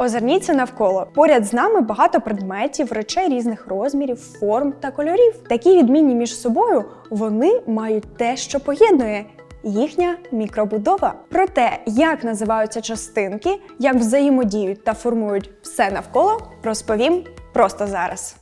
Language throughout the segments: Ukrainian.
Озирніться навколо. Поряд з нами багато предметів, речей різних розмірів, форм та кольорів. Такі відмінні між собою вони мають те, що поєднує. Їхня мікробудова. Про те, як називаються частинки, як взаємодіють та формують все навколо, розповім просто зараз.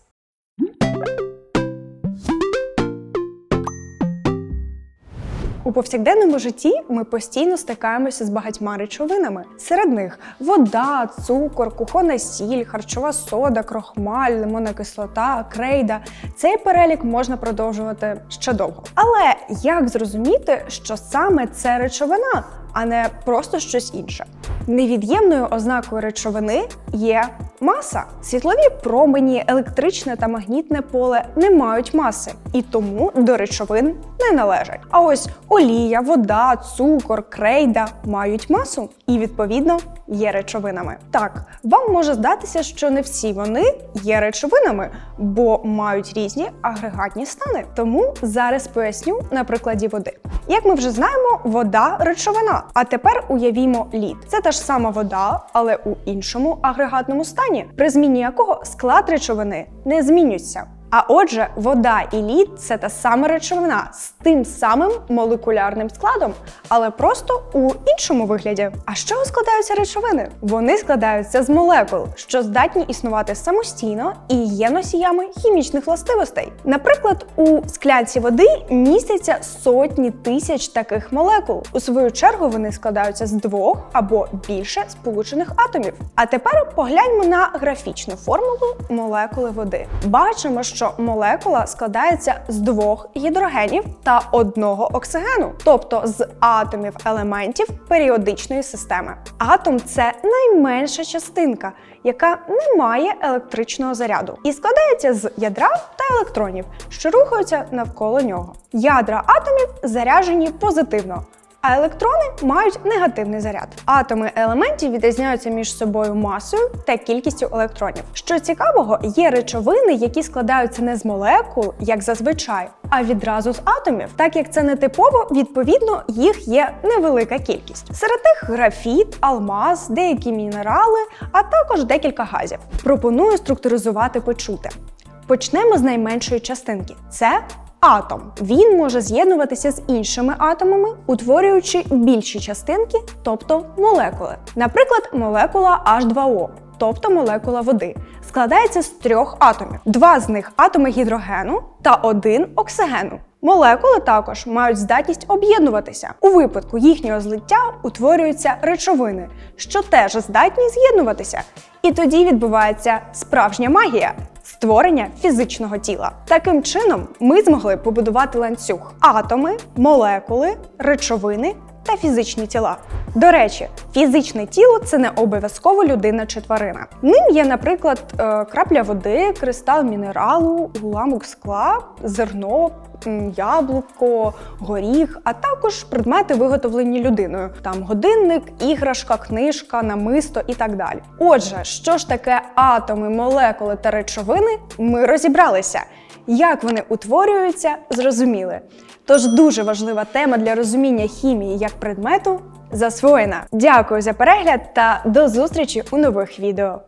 У повсякденному житті ми постійно стикаємося з багатьма речовинами. Серед них вода, цукор, кухонна сіль, харчова сода, крохмаль, лимонна кислота, крейда. Цей перелік можна продовжувати ще довго. Але як зрозуміти, що саме це речовина, а не просто щось інше? Невід'ємною ознакою речовини є маса. Світлові промені, електричне та магнітне поле не мають маси і тому до речовин не належать. А ось олія, вода, цукор, крейда мають масу і відповідно є речовинами. Так, вам може здатися, що не всі вони є речовинами, бо мають різні агрегатні стани. Тому зараз поясню на прикладі води. Як ми вже знаємо, вода речовина. А тепер уявімо лід. Це та ж сама вода, але у іншому агрегатному стані, при зміні якого склад речовини не змінюється. А отже, вода і лід це та сама речовина з тим самим молекулярним складом, але просто у іншому вигляді. А з чого складаються речовини? Вони складаються з молекул, що здатні існувати самостійно і є носіями хімічних властивостей. Наприклад, у склянці води містяться сотні тисяч таких молекул. У свою чергу вони складаються з двох або більше сполучених атомів. А тепер погляньмо на графічну формулу молекули води. Бачимо, що молекула складається з двох гідрогенів та одного оксигену, тобто з атомів елементів періодичної системи. Атом це найменша частинка, яка не має електричного заряду, і складається з ядра та електронів, що рухаються навколо нього. Ядра атомів заряджені позитивно. А електрони мають негативний заряд. Атоми елементів відрізняються між собою масою та кількістю електронів. Що цікавого, є речовини, які складаються не з молекул, як зазвичай, а відразу з атомів. Так як це не типово, відповідно їх є невелика кількість. Серед них графіт, алмаз, деякі мінерали, а також декілька газів. Пропоную структуризувати почуте. Почнемо з найменшої частинки. Це атом. Він може з'єднуватися з іншими атомами, утворюючи більші частинки, тобто молекули. Наприклад, молекула H2O, тобто молекула води, складається з трьох атомів. Два з них атоми гідрогену та один оксигену. Молекули також мають здатність об'єднуватися. У випадку їхнього злиття утворюються речовини, що теж здатні з'єднуватися. І тоді відбувається справжня магія створення фізичного тіла. Таким чином, ми змогли побудувати ланцюг атоми, молекули, речовини та фізичні тіла. До речі, фізичне тіло це не обов'язково людина чи тварина. Ним є, наприклад, е, крапля води, кристал мінералу, уламок скла, зерно, яблуко, горіх, а також предмети, виготовлені людиною: там годинник, іграшка, книжка, намисто і так далі. Отже, що ж таке атоми, молекули та речовини, ми розібралися. Як вони утворюються, зрозуміли. Тож дуже важлива тема для розуміння хімії як предмету засвоєна. Дякую за перегляд та до зустрічі у нових відео.